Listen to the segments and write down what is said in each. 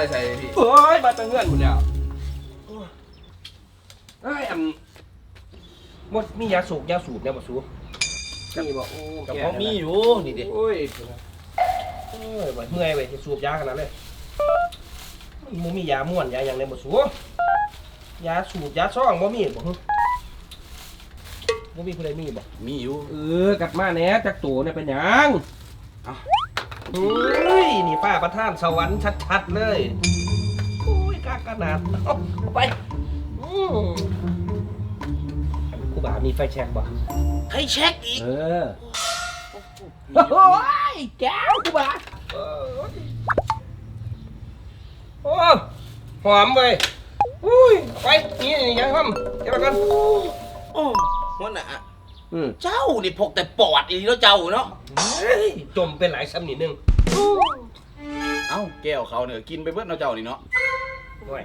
ได้ใส่พี่เอ้ยมาตั้งเงื่อนหมดแล้วเอ้ยอันหมดมียาสูบยาสูบเนี่ยบ่สูบมีบ่โอ้กับแพ่อมีอยู่นี่ดิโอ้ยเอ้ยบ่เมื่อยไปสูบยาขนาดเลยมูมียาม่วนยาอย่างในบ่สูบยาสูบยาซ่องบ่มีบ่ฮึบ่มีผู้ใดมีบ่มีอยู่เออกลับมาแหน่จักตัวเนี่ยเป็นหยังเอ้าเฮ้ยนี่ป้าประธานสวรรค์ชัดๆเลยโอ้ยกากขนาดเอาเอาไปอืมครูบามีไฟแช็กบ่ให้เช็คอีกเออโอ้ยแก้วครูบาเออโอ้หอมเว้ยอุ้ยไปนี่นี่ยังห้อมเดี๋ยวกันโอ้หัวหน้า อืมเจ้านี่พกแต่ปอดอีกแล้วเจ้าเนาะเฮ้ยจมเป็นหลายซ้ำนิดนึงเอ้าแก้วเขาเนี่ยกินไปเบิดเนาะเจ้านี่เนาะด้วย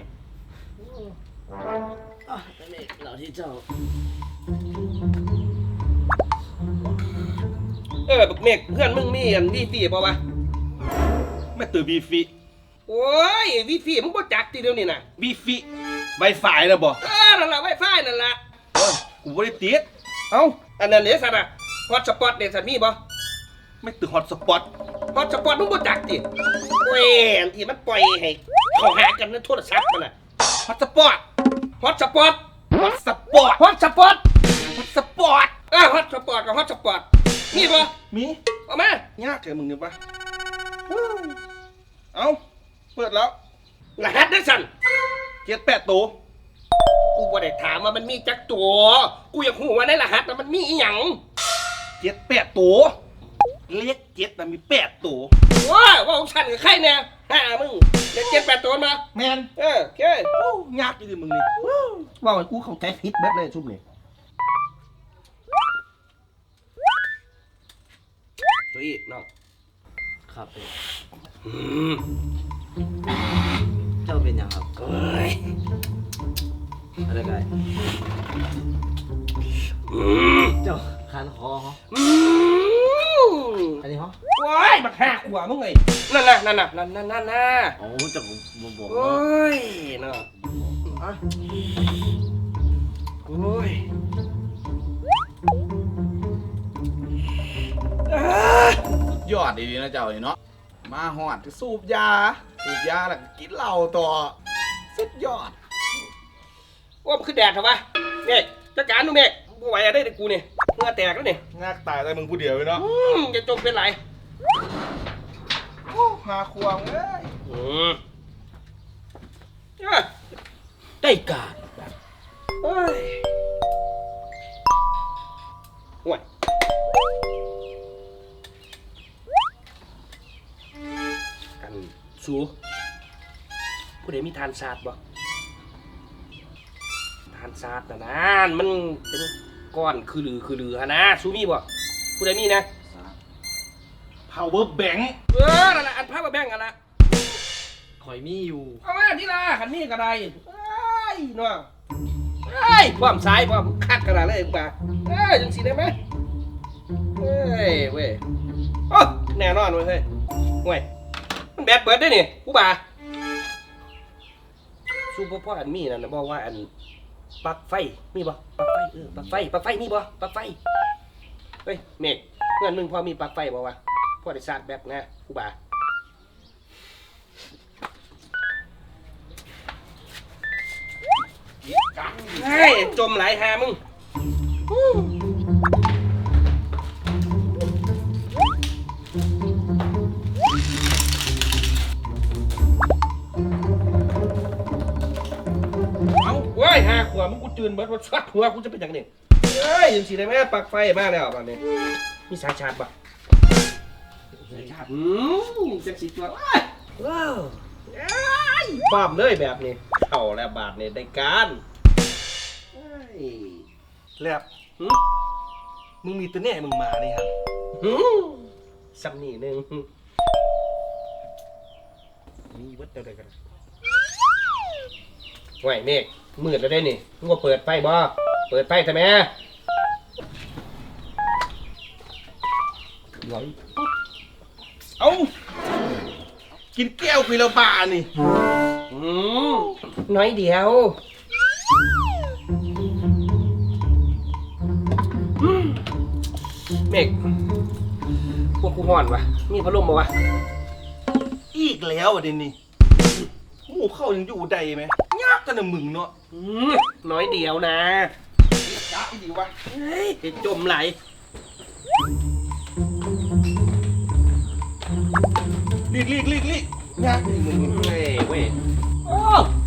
เราที่เจ้า เออบักเมกเพื่อนมึงมีอันวีฟีป่าวะแม่ตื่นบีฟิโอ้ยวีฟีมึงบ่จักทีเดียวนี่นะบีฟิไวไฟแล้วบ่เออนั่นละไวไฟนั่นละโอ้ยกูบ่ได้ติดเอ้า อันนั้นเดี๋ยวสัตว์อะฮอตสปอตเดี๋ยวสัตว์มีบ่ไม่ตื่นฮอตสปอตฮอตสปอตมึงบ่จักติเว้ยอันที่มันปล่อยให้เขาหากันในโทรศัพท์มันน่ะฮอตสปอตฮอตสปอตฮอตสปอตฮอตสปอตฮอตสปอตเออฮอตสปอตกับฮอตสปอตมีบ่มีเอามายากแค่มึงเนี่ยปะเอ้าเปิดแล้วรหัสได้สั่นเจ็ดแปดตัว กูบ่ได้ถามว่ามันมีจักตัว กูอยากรู้ว่าในรหัสน่ะมันมีอีหยังเจ็ดแปดตัว เลขเจ็ดนะมีแปดตัว ว้าว่าของฉันกับใครเนี่ยฮ่ามึงเดี๋ยวเจ็ดแปดตัวมา แมนเออโอเคโอ้ยากจริงๆมึงนี่ว่าให้กูเข้าใจผิดเบิดเลยชุบนี่ตัวอีกน้องครับอืมเจ้าเป็นหยังครับ เอ้ย อะไรกันอืมเจ้าคันคอเหรออืมอันนี้เหรอว้ายบักห้าขวามึงไงนั่นน่ะนั่นน่ะนั่นนั่นนั่นน่ะโอ้เจ้าผมผมบอกโอ้ว่ายเนาะอะโอ้ยอ่ายอดดีๆนะเจ้านี่เนาะมาหอดสูบยา สูบยาแล้วก็กินเหล้าต่อสุดยอด ว่ามันคือแดดเหรอวะเมฆจัดการดูเมฆบ่ไหวอะไรเด็กกูเนี่ยเหงื่อแตกแล้วเนี่ยงากตายแต่มึงผู้เดียวเลยเนาะอืมจะจมเป็นไรโอ้หาควงเอ้ยอืมอะได้การเฮ้ยห่วยกันสูผู้ใดมีทานศาสตร์บ่ ทานศาสตร์นะนะมันเป็นก้อนคือหรือคือหรือฮะนะสูมีบ่ผู้ใดมีนะ power bank เออนั่นแหละอันพามาแบ่งกันละข่อยมีอยู่ เอามาที่ละขันมีกระไดเอ้ยเนาะเอ้ยความซ้ายความคักกระดาษเลยป่าเอ้ยจังสีได้ไหมเอ้ยเว้ยโอ้แน่นอนเว้ยเฮ้ยเว้ยมันแบดเบิดได้นี่กูบ่าซูเปอร์พ่ออันมีนั่นนะบอกว่าอัน ปลั๊กไฟมีบ่ปลั๊กไฟเออปลั๊กไฟปลั๊กไฟมีบ่ปลั๊กไฟเฮ้ยเมฆเพื่อนมึงพอมีปลั๊กไฟบ่วะพ่อได้ชาร์จแบตนะกูบ่าเฮ้ยจมหลายหามึง เอาเว้ยหาขวามึงกูจืนเบิดว่าชัดหัวกูจะเป็นอย่างนี้เฮ้ยยังสีได้ไหมปลักไฟมาแล้วบ้านนี้มีสายชาร์จปะสายชาร์จอืมจังสีตัวว้ายว้าวเอ้ยบ้ามเลยแบบนี้เข้าแล้วบาทนี่ได้การเฮ้ยแลบหึมึงมีตัวแน่มึงมานี่ครับหึสักนี่หนึ่งมีวัดเดียวกันไหวเมฆมืดแล้วได้นี่มึงก็เปิดไฟบ่เปิดไฟทำไมไหวเอ้า กินแก้วคุยละบานี่ อืมน้อยเดียวอืมเมกพวกกูห่อนวะมีพัดลมมาวะอีกแล้วอะเดนนี่หมูเข้ายังอยู่ใดไหม ยากกันนะมึงเนาะอืมน้อยเดียวนะยากดีวะเฮ้ยจะจมไหลลีกลีกลีกลีกยากดีมึงเว้ยเว้ยโอ้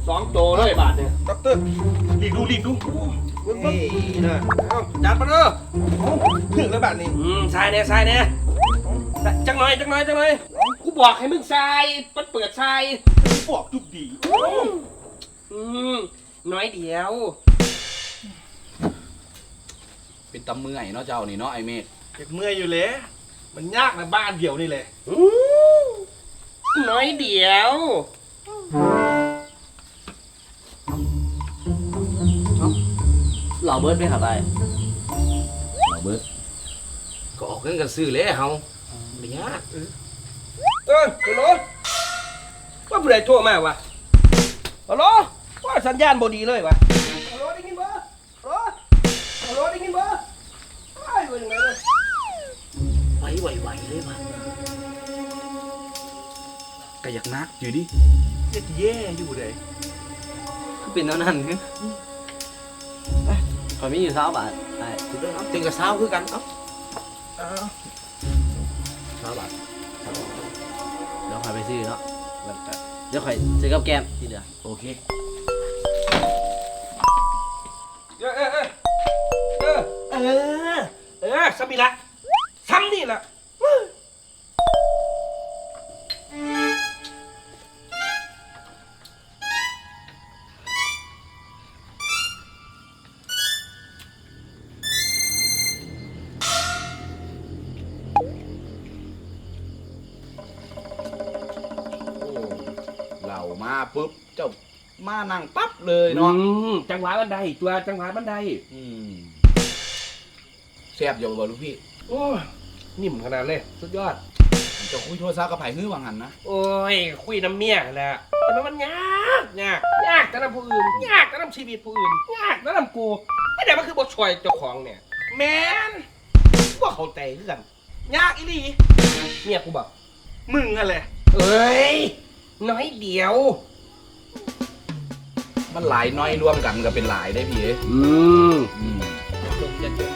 สองโตเลยบาทเนี่ยด็อกเตอร์ลีกดูลีกดูโอ้เบิ่งเฮ้เบิ่งยนะเอาจัดมาเด้อเอ้าถึงแล้วบาทนี้อืมใส่เนี่ยใส่เนี่ยใส่จังหน่อยจังหน่อยจังหน่อยกูบอกให้มึงใส่มันเปิดใส่ปอกจุกดี อืมน้อยเดียว เป็นตำเมื่อยเนาะเจ้านี่เนาะไอ้เมฆเจ็บเมื่อยอยู่เลยมันยากในะบ้านเดียวนี่แหละอืมน้อยเดียวเหล่าเบิร์ดไหมครับไอ้เหล่าเบิร์ดก็ออกเงินกันซื้อเลยเฮาไม่ยากเออฮัลโหลว่าผู้ใดโทรมาวะฮัลโหล ว่าสัญญาณบดีเลยวะฮัลโหลได้ยินบ่ฮัลโหลฮัลโหลได้ยินบ่ไอ้เว้ยยังไงเลยไหวไหวไหวเลยมันก็อยากนักอยู่ดิเจ็ดแย่อยู่เลยคือเป็นเท่านั้นคือขอยมีอยู่สามบาทไอ้คุณด้วยครับถึงกับเช้าคือกันเอ้าสามบาทเดี๋ยวขอยไปซื้อเนาะแล้วก็เดี๋ยวขอยซื้อกับแก้มที่เหลือโอเค เออเออเออเออเออเออซ้ำนี่ละซ้ำนี่ละเรามาปุ๊บเจ้า มานั่งปั๊บเลยเนาะอืมจังหวะบันไดตัวจังหวะบันไดอืมแซ่บอยู่บ่ลูกพี่โอ้ยนิ่มขนาดเลยสุดยอดเจะคุยโทรศัพท์กับไผ่ฮื้อวังหันนะโอ้ย คุยน้ำเมียแหละแต่ว่ามันยากยากยากแต่น้ำผู้อื่นยากแต่น้ำชีวิตผู้อื่นยากแต่น้ำกูไม่ได้มันคือบ่ช่วยเจ้าของเนี่ย แมนว่าเข้าใจคือกันยากอีหลีเมียกูบอกมึงอะไรเอ้ยน้อยเดียว มันหลายน้อยรวมกันก็เป็นหลายได้พี่เอ้ยอืมอืมจมจะจม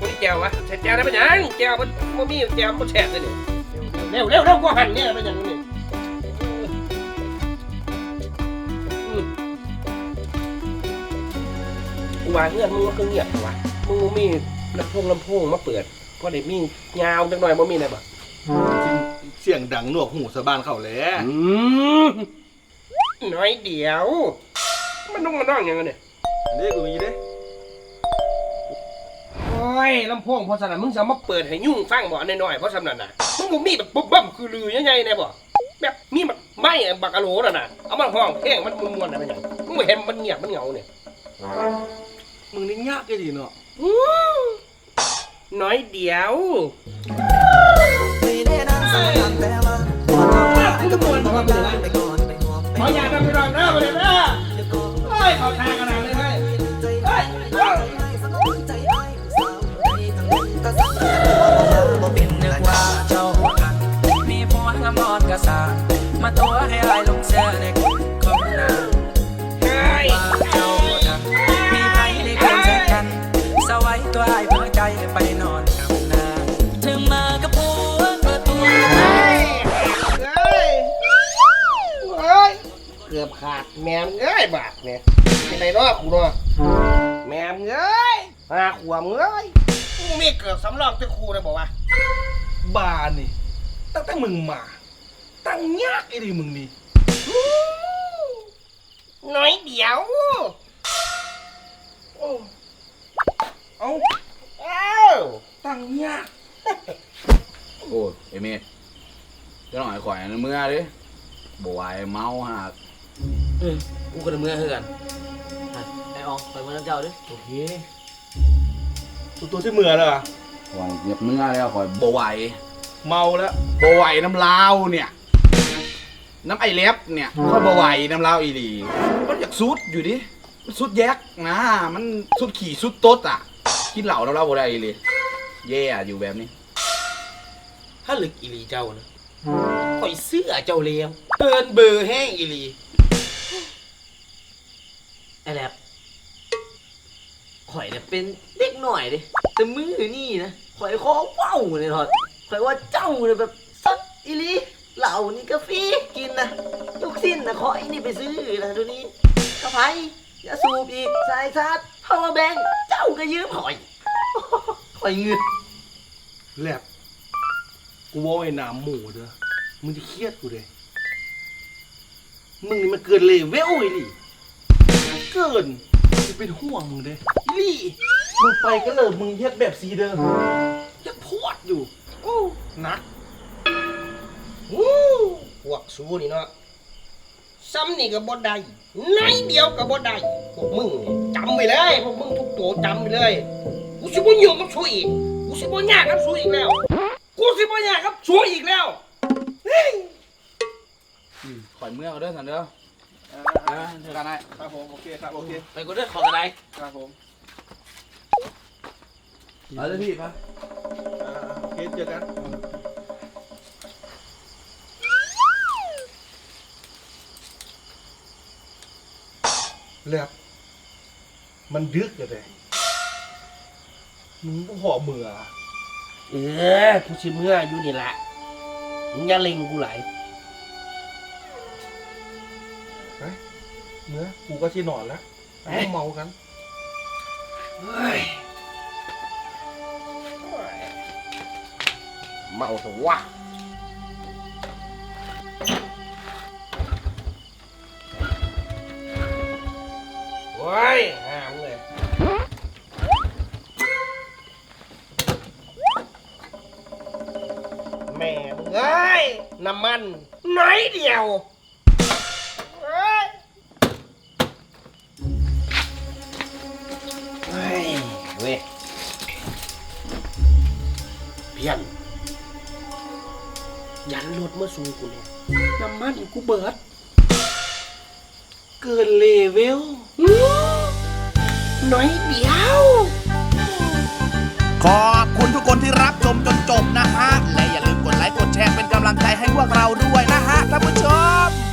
คนที่แจววะใช้แจวได้ปะยังแจวมันมันมีแจวมันแฉะเลยเนี่ยเร็วเร็วเร็วกว่าหันเนี่ยเป็นยังไงอืมกูว่าเงื่อนมึงก็เงียบวะมึงมีลำโพงลำโพงมาเปิดพอได้มียาวจังหน่อยบ่มีอะไรบ่เสียงดังหนวกหูสะบานเขาแหล้วอืมน้อยเดียว มันต้องมาน้องยังไงเนี่ยเรียกกูมีเด้โอ้ยลำโพงเพอสนั่นมึงจะมาเปิดให้ยุ่งฟังบ่น้อยๆเพราะสำนันน่ะมึงบ่มีแบบปุ๊บบั้มคือลือยังไงเนี่ยบ่แบบมีแบบไม่อะบักกะโหลน่ะน่ะเอามาห้องเพลงมันมวนๆน่ะเป็นหยังมึงไม่เห็นมันเงียบมันเหงาเนี่ยมึงนี่ยากไอ้ดีเนาะอืมน้อยเดียว ขออย่าทำไปรองหน้าไปเลยนะเฮ้ ยเขาทางขนาดเลยเฮ้ยเฮ้ยเฮ้ยมีผัวทำนอนกระสามาตัวให้อาย ขาดแมมเอ้ยบาดเนี่ยเป็นไรเนาะกูเนาะแมมเอ้ยมาขวมเอ้ยมึงมีเกือบสำรองตะครูเลยบอกว่าบานนี่ตั้งแต่มึงมา ตั้งยากไอ้ดีมึงนี่น้อยเดียวโอ้เอาเอ้าตั้งยากโอ้ยไอ้เมฆเจะหน่อยข่อยนะเมื่อดิบ่ไหวเมาหักเออกูก็เมื่อคือกันอะไอ้อองไปเมื่อน้ำเจ้าดิโอเคตัวตัวที่เมือแล้วอะข่อยเหยียบเมื่อแล้วข่อยบ่ไหวเมาแล้วบ่ไหวน้ำลาวเนี่ย น้ำไอแลบเนี่ยค่อยบ่ไหวน้ำเหล้าอีหลีมันอยากสุดอยู่ดิมันสุดแยกนะมันสุดขี่สุดโต๊ดอะกินเหล้าน้ำเหล้าบ่ได้อีหลีแย่อะอยู่แบบนี้ถ้าลึกอีหลีเจ้านะข่อยเสื้อเจ้าเลวเกินเบอร์แห้งอีหลี ไอ้แลบข่อยเนี่ยเป็นเด็กหน่อยดิแต่มือนี่นะข่อยคอเว้าเลยทอดข่อยว่าเจ้าเนี่ยแบบสัดอีหลีเหล่านี่กาแฟกินนะยกสิ้นนะข่อยนี่ไปซื้อนะตัวนี้กระไพยาสูบอีกสายชาร์จพาวเวอร์แบงค์เจ้าก็ยืมข่อย ข่อยเงืดแลบกูว่าไอ้หนามหมูเด้อมึงจะเครียดกูเลยมึงนี่มันเกินเลเวลอีหลี เกินกูเป็นห่วงมึงเด้อีหลีมึงไปก็เลยมึงเฮ็ดแบบซีเด้อยังโพดอยู่โอ้หนักอู้พวกสูนี่เนาะซ้ำนี่ก็บ่ได้ไหนเดียวก็บ่ได้พวกมึงนี่จำไว้เลยพวกมึงทุกตัวจำไว้เลยกูสิบ่ยุ่งกับสูอีกกูสิบ่ยากกับสูอีกแล้วกูสิบ่ยากกับสูอีกแล้วเฮ้ยข่อยเมื่อเอาเด้อสันเด้อ เออเจอกันได้ครับผม โอเคครับ โอเค ไปกูได้ขอกระไดครับผมเอาเลยพี่ปะอ่าโอเค เจอกัน แลบมันดึกอะเด้มึงก็ห่อมืออะ เออกูสิเมื่ออยู่นี่แหละมึงอย่าเล็งกูไหลาย เนื้อกูก็ที่นอนแล้วไปเมากันเมาเถอะวะโอ้ยห้ามเลยแม่มึงเอ้ยน้ำมันไหนเดียว พียน ยันรถมาสู่กูเนี่ยน้ำมันกูเบิด เกินเลเวลน้อยเดียว ขอบคุณทุกคนที่รับชมจนจบนะฮะ และอย่าลืมกดไลค์กดแชร์เป็นกำลังใจให้พวกเราด้วยนะฮะท่านผู้ชม